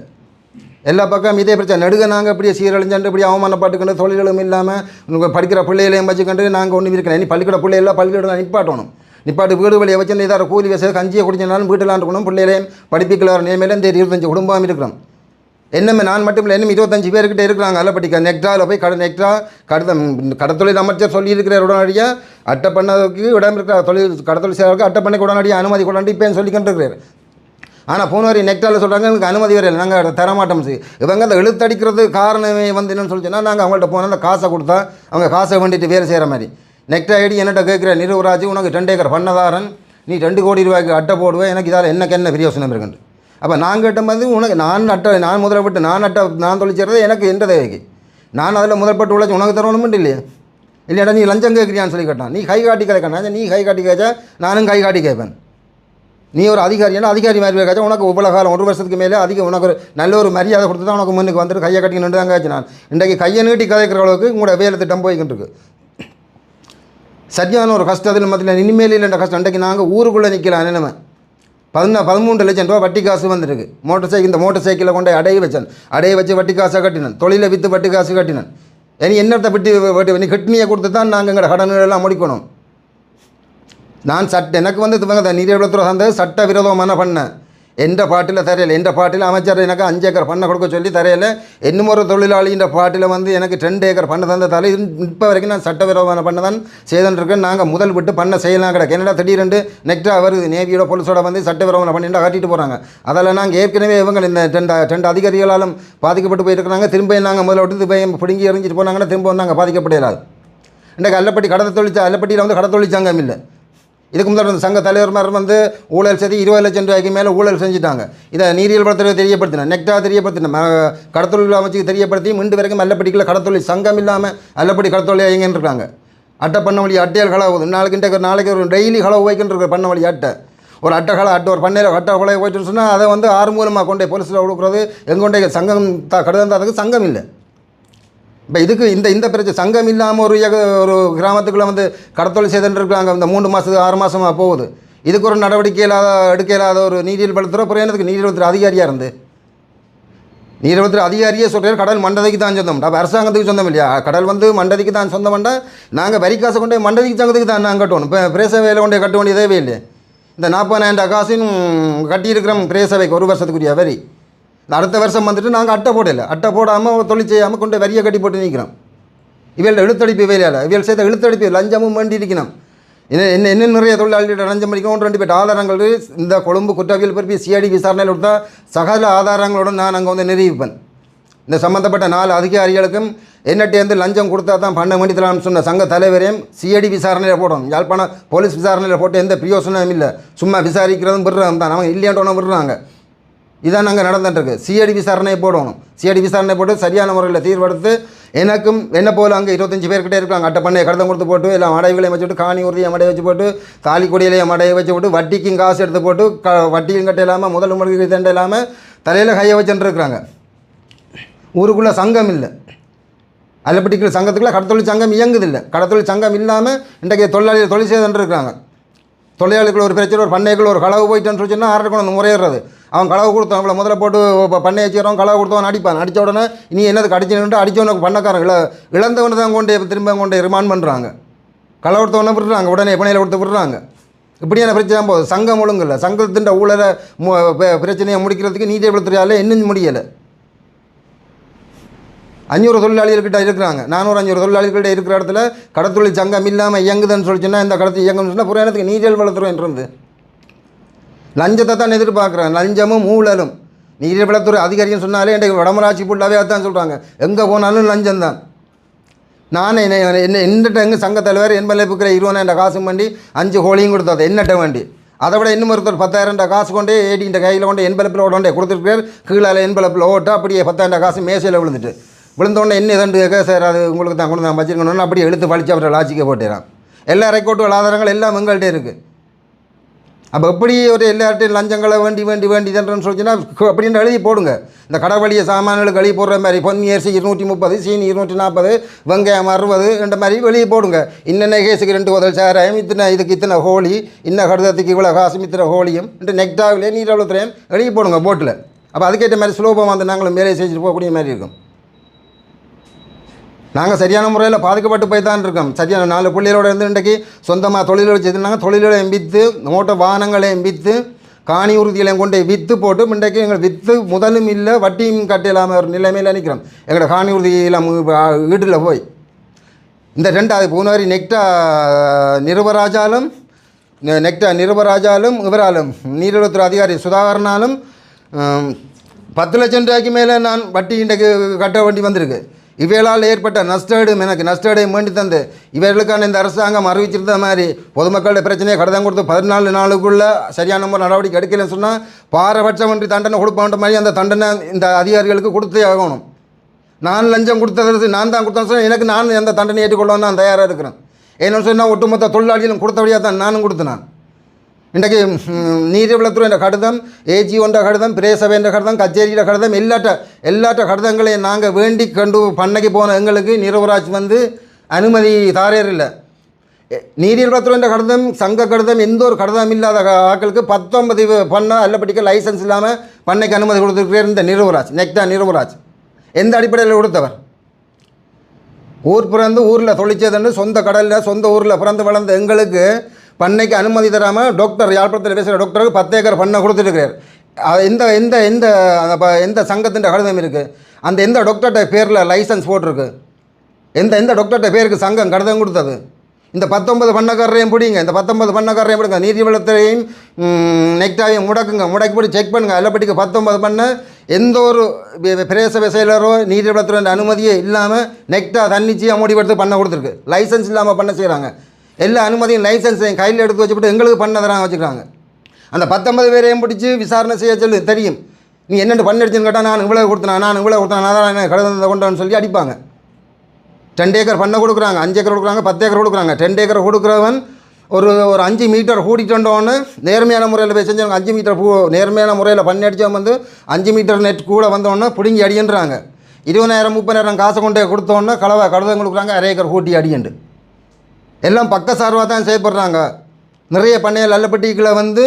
எல்லா பக்கம் இதே பிரச்சனை. நடுக நாங்கள் இப்படியே சீரழிஞ்சாண்டு இப்படி அவமானப்பட்டுக்கண்டு தொழில்களும் இல்லாமல் உங்கள் படிக்கிற பிள்ளைகளையும் வச்சுக்கண்டு நாங்கள் ஒன்றும் இருக்கிறேன் நீ பள்ளிக்கூட பிள்ளைகள பள்ளிக்கூடம் நிப்பாட்டணும். நிப்பாட்டு வீடு வழியை வச்சு இதாக கூலி வசதி கஞ்சியை குடிச்சினாலும் வீட்டில் இருக்கணும் பிள்ளைகளையும் படிப்பிக்கல வர நிலைமையில இந்த இருபத்தஞ்சு குடும்பம் இருக்கிறோம். என்னமே நான் மட்டும் இல்லை இன்னும் இருபத்தஞ்சு பேர்கிட்ட இருக்கிறாங்க. அல்லப்பட்டிக்க நெக்டாவில் போய் கட நெக்டா கடிதம் கடத்தொழில் அமைச்சர் சொல்லியிருக்கிறார் உடனடியாக அட்டை பண்ணதுக்கு இடம் இருக்கிற தொழில் கடத்தொழில் செய்கிறவருக்கு அட்டை பண்ண உடனடியாக அனுமதி கொண்டாண்டு இப்போ சொல்லிக்கிட்டு இருக்கிறார். ஆனால் போனவரி நெக்டாவில் சொல்கிறாங்க எனக்கு அனுமதி வரையில் நாங்கள் தரமாட்டோம் சி இவங்க அந்த இழுத்தடிக்கிறது காரணமே வந்து என்னன்னு சொல்லி சொன்னால் நாங்கள் அவங்கள்ட்ட போனால் அந்த காசை கொடுத்தா அவங்க காசை வேண்டிட்டு வேறு செய்கிற மாதிரி. நெக்டா ஐடி என்னட்ட கேட்குற நிறுவராஜ் உனக்கு ரெண்டு ஏக்கர் பண்ணதாரன். நீ ரெண்டு கோடி ரூபாய்க்கு அட்டை போடுவேன் எனக்கு இதால் எனக்கு என்ன பிரியோசனம் இருக்குன்ட்டு. அப்போ நான் கேட்ட மாதிரி உனக்கு நான் அட்டை நான் முதல்பட்டு நான் அட்டை நான் தொழிச்சிடுறது எனக்கு எந்த தேவைக்கு நான் அதில் முதல்பட்டு உழைச்சி உனக்கு தரணுமெண்டு இல்லையா? இல்லையாடா நீ லஞ்சம் கேட்குறியான்னு சொல்லி கேட்டான். நீ கை காட்டி கேட்கணும் நீ கை காட்டி கேட்சா நானும் கை காட்டி கேட்பேன். நீ ஒரு அதிகாரி ஏன்னா அதிகாரி மாதிரி இருக்காச்சும் உனக்கு உபலகாலம் ஒரு வருஷத்துக்கு மேலே அதிக உனக்கு ஒரு நல்ல ஒரு மரியாதை கொடுத்து தான் உனக்கு முன்னுக்கு வந்துட்டு கையை கட்டி நின்று தாங்க நான். இன்றைக்கு கையை நீட்டி கதைக்கிற அளவுக்கு உங்களோட வேலை திட்டம் போய்கிட்டு இருக்கு. சரியான ஒரு கஷ்டத்தில் மத்தியில் இனிமேல் இல்லைன்ற கஷ்டம். இன்றைக்கு நாங்கள் ஊருக்குள்ளே நிற்கலாம் நிலைமை பதினா பதிமூன்று லட்சம் ரூபா வட்டி காசு வந்திருக்கு. மோட்டர் சைக்கிள் இந்த மோட்டர் சைக்கிளை கொண்டு அடைய வச்சேன். அடைய வச்சு வட்டி காசை கட்டினேன். தொழிலை விற்று வட்டி காசு கட்டினேன். இனி என்னத்தை விட்டு வட்டி நீ கிட்னியை கொடுத்து தான் நாங்கள் எங்களோட கடன்கள் எல்லாம் முடிக்கணும். நான் சட்ட எனக்கு வந்து இவங்க நீதிபதித்துறை சார்ந்த சட்ட விரோதமான பண்ணேன் எந்த பாட்டில் தரையில் எந்த பாட்டில் அமைச்சர் எனக்கு அஞ்சு ஏக்கர் பண்ண கொடுக்க சொல்லி தரையில் இன்னும் ஒரு தொழிலாளின்ற பாட்டில் வந்து எனக்கு ரெண்டு ஏக்கர் பண்ண தந்த தலை இப்போ வரைக்கும் நான் சட்ட விரோதமான பண்ண தான் செய்துருக்கேன் நாங்கள் முதல் விட்டு பண்ண செய்யலாம் கிடக்கு. என்னடா திடீரெண்டு நெக்ஸ்ட்டாக வருது? நேவியோட போலீஸோட வந்து சட்டவிரோதமான பண்ணிட்டு காட்டிட்டு போகிறாங்க அதில் நாங்கள் ஏற்கனவே இவங்க இந்த ரெண்டு ரெண்டு அதிகாரிகளாலும் பாதிக்கப்பட்டு போயிருக்கிறாங்க. திரும்ப நாங்கள் முதல்ல விட்டு போய் பிடுங்கி எறிஞ்சிட்டு போனாங்கன்னா திரும்ப வந்து நாங்கள் பாதிக்கப்படையாது இன்றைக்கு அல்லப்பட்டி கடத்த தொழிற்சா அல்லப்பட்டியில் வந்து கடை தொழிற்சங்கம் இல்லை. இதுக்கு முன்னாடி வந்து சங்க தலைவர்மார் வந்து ஊழல் செய்து இருபது லட்சம் ரூபாய்க்கு மேலே ஊழல் செஞ்சுட்டாங்க. இதை நீரியல் படத்தில் தெரியப்படுத்தின நெக்டா தெரியப்படுத்தின கடத்தொழில் அமைச்சுக்கு தெரியப்படுத்தி மீண்டு வரைக்கும் அல்லப்பட்டிக்குள்ள கடத்தொழில் சங்கம் இல்லாமல் அல்லப்படி கடத்தொழில் இயங்கின்னு இருக்காங்க அட்டை பண்ண வழி அட்டையால் களவு நாளைக்கு ஒரு நாளைக்கு ஒரு டெய்லி களவு வைக்கின்ற பண்ண வழி அட்டை. ஒரு அட்டை களை அட்டை ஒரு பண்ணையில் அட்டை கொலை போயிட்டுன்னு சொன்னால் அதை வந்து ஆறு மூலமாக கொண்டே போலீஸில் கொடுக்குறது எங்கொண்டே சங்கம் த கடந்தாதுக்கு சங்கம் இல்லை. இப்போ இதுக்கு இந்த இந்த பிரச்சனை சங்கம் இல்லாமல் ஒரு ஏக- ஒரு கிராமத்துக்குள்ளே வந்து கடத்தொழில் செய்துட்டு இந்த மூணு மாதத்துக்கு ஆறு மாதமாக போகுது. இதுக்கு ஒரு நடவடிக்கை இல்லாத எடுக்க இல்லாத ஒரு நீரியல் பலத்துறை அப்புறம் எனக்கு நீதிபதி அதிகாரியாக இருந்து? நீதிபதி அதிகாரியே சொல்கிறார் கடல் மண்டதிக்கு தான் சொந்தம். அப்போ அரசாங்கத்துக்கு சொந்தம் இல்லையா? கடல் வந்து மண்டதிக்கு தான் சொந்தம் பண்ணால் நாங்கள் வரி காசை கொண்டு மண்டதிக்கு சங்கத்துக்கு தான் நாங்கள் கட்டணும் இப்போ பிரேசவையில் கொண்டு கொண்டே கட்ட வேண்டியதே இல்லை இந்த நாற்பதாயிரம் காசின் கட்டியிருக்கிறோம் பிரேசவைக்கு ஒரு வருஷத்துக்குரிய வரி. அடுத்த வருஷம் வந்துட்டு நாங்கள் அட்டை போடலை. அட்டை போடாமல் தொழில் செய்யாமல் கொண்டு போய் வரியை கட்டி போட்டு நிற்கிறோம் இவள் இழுத்தடிப்பு வேலையால் இவள் செய்த இழுத்தடிப்பு லஞ்சமும் வேண்டி இருக்கணும் என்ன என்ன என்ன நிறைய தொழிலாளிகிட்ட லஞ்சம் படிக்கணும் ஒன்று ரெண்டு பேர் ஆதாரங்கள் இந்த கொழும்பு குற்றவியல் பிறப்பி சிஐடி விசாரணையில் கொடுத்தா சகல ஆதாரங்களுடன் நான் அங்கே வந்து நிரூபிப்பேன். இந்த சம்மந்தப்பட்ட நாலு அதிகாரிகளுக்கும் என்னட்டேருந்து லஞ்சம் கொடுத்தா தான் பண்ண வேண்டியதலாம்னு சொன்ன சங்க தலைவரையும் சிஐடி விசாரணையில் போடணும். யாழ்ப்பாணம் போலீஸ் விசாரணையில் போட்டு எந்த பிரயோசனமும் இல்லை. சும்மா விசாரிக்கிறதும் விடுறதும் தான். அவங்க இல்லையாட்டோன்னு விடுறாங்க. இதான் நாங்கள் நடந்துட்டுருக்கு. சிஐடி விசாரணை போடணும். சிஐடி விசாரணை போட்டு சரியான முறையில் தீர்வெடுத்து எனக்கும் என்ன போல அங்கே இருபத்தஞ்சி பேர்கிட்ட இருக்காங்க. அட்டை பண்ணையை கடத்தம் கொடுத்து போட்டு எல்லாம் அடைவுகளையும் வச்சு விட்டு காணி உறுதியை மடையை வச்சு போட்டு தாலி கொடியிலையும் மடையை வச்சு போட்டு வட்டிக்கும் காசு எடுத்து போட்டு க வட்டியும் கட்ட இல்லாமல் முதல் முறைக்கு தண்டை இல்லாமல் தலையில் கையை வச்சுட்டு இருக்கிறாங்க. ஊருக்குள்ளே சங்கம் இல்லை. அல்லப்பட்டிக்கிற சங்கத்துக்குள்ள கடத்தொழில் சங்கம் இயங்குதில்லை. கடத்தொழில் சங்கம் இல்லாமல் இன்றைக்கு தொழிலாளிகள் தொழில் செய்து இருக்கிறாங்க. தொழிலாளிகள் ஒரு பிரச்சனை ஒரு பண்ணைக்குள்ள ஒரு களவு போயிட்டேன்னு சொல்லி சொன்னால் ஆறு கொண்டு முறையிடுறது. அவன் களவு கொடுத்தான் அவளை முதல்ல போட்டு பண்ணை வச்சுக்கிறோம் செய்கிறவன் களவு கொடுத்தவன் அடிப்பான். அடித்த உடனே நீ என்னது அடிச்சுன்னு அடித்தவனுக்கு பண்ணக்காரன் இள இழந்தவனை தான் கொண்டு திரும்ப கொண்டு ரிமாண்ட் பண்ணுறாங்க களை கொடுத்தவனை விடுறாங்க உடனே பணியில் கொடுத்து விடுறாங்க இப்படியான பிரச்சனை போகுது. சங்கம் ஒழுங்கு இல்லை சங்கத்தின் ஊழலை மு- பிரச்சனையை முடிக்கிறதுக்கு நீதிபதித்துறையால் இன்னும் முடியலை. அஞ்சூறு தொழிலாளிகள்கிட்ட இருக்கிறாங்க. நானூறு அஞ்சூறு தொழிலாளிகள்கிட்ட இருக்கிற இடத்துல கடத்தொழில் சங்கம் இல்லாமல் இயங்குதுன்னு சொல்லி சொன்னால் இந்த கடத்து இயங்குன்னு சொன்னால் புரியணத்துக்கு நீதியல் வளத்துறை என்று லஞ்சத்தை தான் எதிர்பார்க்குறேன். லஞ்சமும் ஊழலும். நீரியல் அதிகாரின்னு சொன்னாலே இன்றைக்கு வடமராட்சி ஃபுல்லாகவே அதான் சொல்கிறாங்க எங்கே போனாலும் லஞ்சம் தான் நான் என்ன என்ன என்னட்ட எங்கள் சங்க தலைவர் என்பதில் இருக்கிற இருபதாயிரம் காசு வண்டி அஞ்சு கோழியும் கொடுத்தது. என்னட்ட வண்டி? அதை விட இன்னும் ஒருத்தர் பத்தாயிரம் காசு கொண்டு ஏடின்ற கையில் கொண்டு என்பலப்பில் ஓடண்டே கொடுத்துருக்கார் கீழே என்பலப்பில் ஓட்டு அப்படியே பத்தாயிரம் காசு மேசையில் விழுந்துட்டு. விழுந்தோடனே என்ன இதண்டு கேட்க சார் அது உங்களுக்கு தான் கொண்டு நான் வச்சுருக்கணும்னு அப்படியே எடுத்து பழிச்சு அவரை லாச்சிக்க போட்டுறான். எல்லா ரெக்கார்டுகள் ஆதாரங்கள் எல்லாம் எங்கள்கிட்ட இருக்குது அப்போ எப்படி ஒரு எல்லார்ட்டையும் லஞ்சங்களை வேண்டி வேண்டி தண்டன்னு சொல்லிச்சுன்னா அப்படின்னு எழுதி போடுங்க. இந்த கடவுளிய சாமான்களுக்கு எழுதி போடுற மாதிரி பொன்னி அரிசி இருநூற்றி முப்பது சீனி இருநூற்றி நாற்பது வெங்காயம் அறுபது என்ற மாதிரி வெளியே போடுங்க. இன்ன கேஸுக்கு ரெண்டு உதல் சாராயம் இத்தனை இதுக்கு இத்தனை ஹோலி இன்ன கடுதத்துக்கு இவ்வளோ காசும் இத்தனை ஹோலியும் இன்ட்டு நெக்டாவிலே நீர் அவ்வளோத்துறையும் எழுதி போடுங்க போட்டில் அப்போ அதுக்கேற்ற மாதிரி சுலபமாக வந்து நாங்களும் வேலையை செஞ்சுட்டு போகக்கூடிய மாதிரி இருக்கும். நாங்கள் சரியான முறையில் பாதுகாப்பட்டு போய் தான் இருக்கோம். சரியான நாலு பிள்ளைகளோட இருந்து இன்றைக்கு சொந்தமாக தொழில் வச்சுருந்தாங்க தொழிலோட விற்று மோட்டர் வாகனங்களையும் விற்று காணி உறுதிகளையும் கொண்டு போய் விற்று போட்டு இன்றைக்கு எங்கள் விற்று முதலும் இல்லை வட்டியும் கட்டிலாமல் ஒரு நிலைமையில் நிற்கிறோம் எங்களோட காணி உறுதியெல்லாம் வீட்டில் போய். இந்த ரெண்டாவது பூனவரி நெக்டா நிருபராஜாலும் நெக்டா நிருபராஜாலும் இவராலும் நீரிழத்துறை அதிகாரி சுதாகரனாலும் பத்து லட்சம் ரூபாய்க்கு மேலே நான் வட்டி இன்றைக்கு கட்ட வேண்டி வந்திருக்கு. இவைகளால் ஏற்பட்ட நஷ்டம் எனக்கு நஷ்டஈடையும் வேண்டி தந்து இவர்களுக்கான இந்த அரசாங்கம் அறிவிச்சிருந்த மாதிரி பொதுமக்களுடைய பிரச்சனையை கடதான் கொடுத்து பதினாலு நாளுக்குள்ளே சரியான முறை நடவடிக்கை எடுக்கலைன்னு சொன்னால் பாரபட்சமின்றி தண்டனை கொடுப்பான்ற மாதிரி அந்த தண்டனை இந்த அதிகாரிகளுக்கு கொடுத்தே ஆகணும். நான் லஞ்சம் கொடுத்தது நான் தான் கொடுத்தேன் சொன்னால் எனக்கு நான் எந்த தண்டனை ஏற்றுக்கொள்ளவும் நான் தயாராக இருக்கிறேன். ஏன்னு சொன்னால் ஒட்டுமொத்த தொழிலாளிகளும் கொடுத்தபடியாக தான் நானும் கொடுத்தேன் நான். இன்றைக்கு நீர்வளத்துறை கடிதம் ஏஜிஒன்ற கடிதம் பிரேசபைன்ற கடிதம் கச்சேரியிட கடிதம் எல்லாட்ட எல்லாட்ட கடிதங்களையும் நாங்கள் வேண்டி கண்டு பண்ணைக்கு போன எங்களுக்கு நிரவராஜ் வந்து அனுமதி தாரேர் இல்லை நீரியல்வளத்துறை கடிதம் சங்க கடிதம் எந்த ஒரு கடிதம் இல்லாத ஆக்களுக்கு ஆட்களுக்கு பத்தொன்பது பண்ண அல்லப்படிக்க லைசன்ஸ் இல்லாமல் பண்ணைக்கு அனுமதி கொடுத்துருக்கிறார் இந்த நிரவராஜ் நெக்டா நிரவராஜ். எந்த அடிப்படையில் கொடுத்தவர்? ஊர் பிறந்து ஊரில் தொழிச்சதுன்னு சொந்த கடலில் சொந்த ஊரில் பிறந்து வளர்ந்த எங்களுக்கு பண்ணைக்கு அனுமதி தராமல் டாக்டர் யாழ்ப்பாணத்தில் பேசுகிற டாக்டருக்கு பத்து ஏக்கர் பண்ணை கொடுத்துருக்கிறார் எந்த எந்த எந்த ப- எந்த சங்கத்தின் கடிதம் இருக்குது அந்த எந்த டாக்டர்கிட்ட பேரில் லைசன்ஸ் போட்டிருக்கு? எந்த எந்த டாக்டர்கிட்ட பேருக்கு சங்கம் கடிதம் கொடுத்தது? இந்த பத்தொன்பது பண்ணக்காரரையும் பிடிங்க. இந்த பத்தொன்பது பண்ணக்காரரையும் பிடிங்க. நீதிவளத்தையும் நெக்டாவையும் முடக்குங்க. முடக்கிப்படி செக் பண்ணுங்கள் அல்லப்படிக்கு பத்தொன்பது பண்ண. எந்த ஒரு பிரேச செயலரோ நீதிவளத்துறை அனுமதியே இல்லாமல் நெக்டா தன்னிச்சையாக முடிவெடுத்து பண்ண கொடுத்துருக்கு. லைசன்ஸ் இல்லாமல் பண்ண செய்கிறாங்க எல்லா அனுமதியும் லைசன்ஸையும் கையில் எடுத்து வச்சுக்கிட்டு எங்களுக்கு பண்ண தராங்க வச்சுக்கிறாங்க. அந்த பத்தொன்பது பேரையும் பிடிச்சி விசாரணை செய்ய சொல்லு தெரியும். நீ என்னென்னு பண்ண எடுத்துன்னு கேட்டால் நான் இவ்வளோ கொடுத்தேன் நான் இவ்வளோ கொடுத்தேன் நான் தான் கடந்த கொண்டான்னு சொல்லி அடிப்பாங்க. ரெண்டு ஏக்கர் பண்ண கொடுக்குறாங்க அஞ்சு ஏக்கர் கொடுக்குறாங்க பத்து ஏக்கர் கொடுக்குறாங்க. ரெண்டு ஏக்கர் கொடுக்குறவன் ஒரு ஒரு அஞ்சு மீட்டர் கூட்டிட்டோன்னு நேர்மையான முறையில் போய் செஞ்சவங்க அஞ்சு மீட்டர் பூ நேர்மையான முறையில் பண்ணி வந்து அஞ்சு மீட்டர் நெட் கூட வந்தோடனே பிடுங்கி அடின்றாங்க இருபதாயிரம் முப்பதாயிரம் காசை கொண்டு கொடுத்தோன்னே கலவை கடுதம் கொடுக்குறாங்க அரை ஏக்கர் கூட்டி அடியண்டு. எல்லாம் பக்கசார்பாக தான் செயல்படுறாங்க நிறைய பண்ணைகள் அல்லப்பட்டிகளை வந்து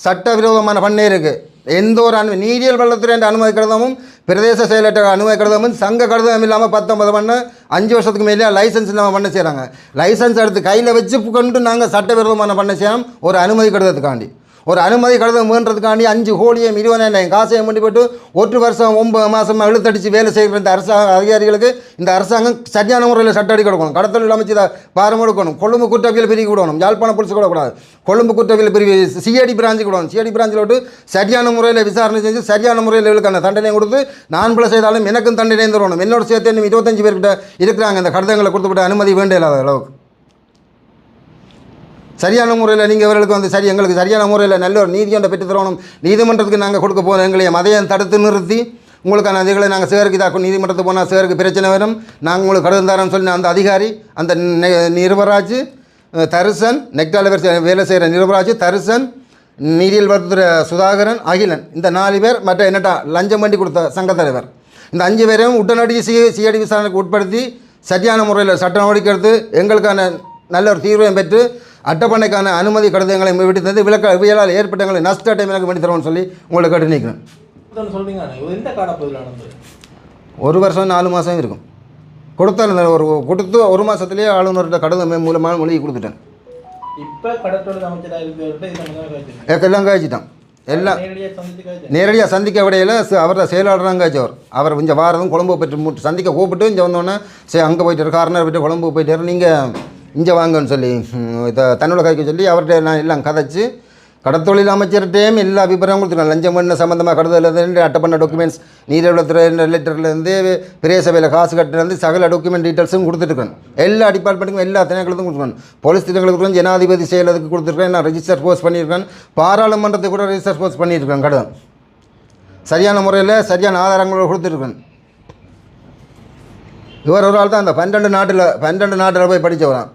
சட்டவிரோதமான பண்ணை இருக்குது எந்த ஒரு அனு நீரியல் வளத்துறை என்ற அனுமதி கடிதமும் பிரதேச செயலற்ற அனுமதி கடிதமும் சங்க கடிதம் இல்லாமல் பத்தொன்பது பண்ண அஞ்சு வருஷத்துக்கு மேலே லைசன்ஸ் இல்லாமல் பண்ண செய்கிறாங்க லைசன்ஸ் எடுத்து கையில் வச்சு கொண்டு நாங்கள் சட்டவிரோதமான பண்ண செய்யணும் ஒரு அனுமதி கடிதத்துக்காண்டி. ஒரு அனுமதி கடிதம் வேண்டதுக்காண்டி அஞ்சு கோடியும் இருபதாயிரம் காசையும் பண்ணி போட்டு ஒரு வருஷம் ஒன்பது மாதமாக இழுத்தடிச்சு வேலை செய்கிற இந்த அரசாங்க அதிகாரிகளுக்கு இந்த அரசாங்கம் சரியான முறையில் சட்ட அடி கொடுக்கணும். கடத்தல் அமைச்சு பாரம் கொடுக்கணும். கொழும்பு குற்றவியல் பிரிவு விடணும். யாழ்ப்பாண புலிசு கூடக்கூடாது கொழும்பு குற்றவியல் பிரிவு சிஐடி பிராஞ்சு விடணும். சிஐடி பிராஞ்சில் விட்டு சரியான முறையில் விசாரணை செஞ்சு சரியான முறையில் இவளுக்கான தண்டனை கொடுத்து நான் பிள்ளை செய்தாலும் எனக்கும் தண்டனை தரணும். என்னோட சேர்த்து இன்னும் இருபத்தஞ்சு பேர்கிட்ட இருக்கிறாங்க. இந்த கடிதங்களை கொடுத்துவிட்டு அனுமதி வேண்டிய இல்லாத அளவுக்கு. சரியான முறையில் நீங்கள் இவர்களுக்கு வந்து சரி எங்களுக்கு சரியான முறையில் நல்ல ஒரு நீதியொன்றை பெற்று தரணும். நீதிமன்றத்துக்கு நாங்கள் கொடுக்க போகிறோம் எங்களை. மதையம் தடுத்து நிறுத்தி உங்களுக்கான அதிகளை நாங்கள் சேருக்கு இதாக்கும் நீதிமன்றத்துக்கு போனால் சேருக்கு பிரச்சனை வரும். நாங்கள் உங்களுக்கு கடிதம் தரோம்னு சொல்லி அந்த அதிகாரி அந்த நிருபராஜ் தரிசன் நெக்டால வேலை செய்கிற நிருபராஜ் தரிசன் நீரியல் வர்த்துற சுதாகரன் அகிலன். இந்த நாலு பேர் மற்ற என்னட்டா லஞ்சம் பண்ணி கொடுத்த சங்கத் தலைவர். இந்த அஞ்சு பேரையும் உடனடி சி சிஐடி விசாரணைக்கு உட்படுத்தி சரியான முறையில் சட்ட நடவடிக்கை எடுத்து எங்களுக்கான நல்ல ஒரு தீர்வையும் பெற்று அட்டப்பண்ணைக்கான அனுமதி கடிதங்களை விட்டு தந்து வியலால் ஏற்பட்ட எங்களை நஷ்ட டைம் எனக்கு பண்ணி தருவோம்னு சொல்லி உங்களை கேட்டு நிற்கிறேன் ஒரு வருஷம் நாலு மாதம் இருக்கும். கொடுத்த அந்த ஒரு கொடுத்து ஒரு மாதத்துலேயே ஆளுநர்கிட்ட கடிதம் மூலமாக மொழி கொடுத்துட்டேன். இப்ப அமைச்சராக எனக்கு எல்லாம் காய்ச்சிட்டான் எல்லாம் நேரடியாக சந்திக்க விடையில் அவரோட செயலாளராங்க அவர். அவர் இங்கே வாரதும் கொழம்பு போயிட்டு சந்திக்க கூப்பிட்டு இங்கே வந்தோடனே சரி அங்கே போயிட்டு கார்னர் போயிட்டு கொழம்பு போயிட்டாரு. நீங்கள் இங்கே வாங்கன்னு சொல்லி தன்னோட கைக்கு சொல்லி அவர்கிட்ட நான் எல்லாம் கதைச்சு கடத்தொழில் அமைச்சர்கிட்டையும் எல்லா அபிப்பிராயம் கொடுத்துருக்கேன் லஞ்சம் பண்ண சம்மந்தமாக கடத்தலேருந்து அட்டை பண்ண டாக்குமெண்ட்ஸ் நீரவளத்துறை லெட்டர்லேருந்து பிரேசபையில் காசு கட்டுலேருந்து சகல டாக்குமெண்ட் டீட்டெயில்ஸும் கொடுத்துருக்கேன் எல்லா டிபார்ட்மெண்ட்டுக்கும் எல்லா திணைக்களுக்கும் கொடுத்துருக்கேன் போலீஸ் திட்டங்களுக்கு ஜனாதிபதி செயலதுக்கு கொடுத்துருக்கேன் நான் ரெஜிஸ்டர் போஸ்ட் பண்ணியிருக்கேன். பாராளுமன்றத்தை கூட ரெஜிஸ்டர் போஸ்ட் பண்ணியிருக்கேன் கடன் சரியான முறையில் சரியான ஆதாரங்களோடு கொடுத்துருக்கேன் இவர் ஒரு ஆள் தான். அந்த பன்னெண்டு நாட்டில் பன்னெண்டு நாட்டில் போய் படித்தவரான்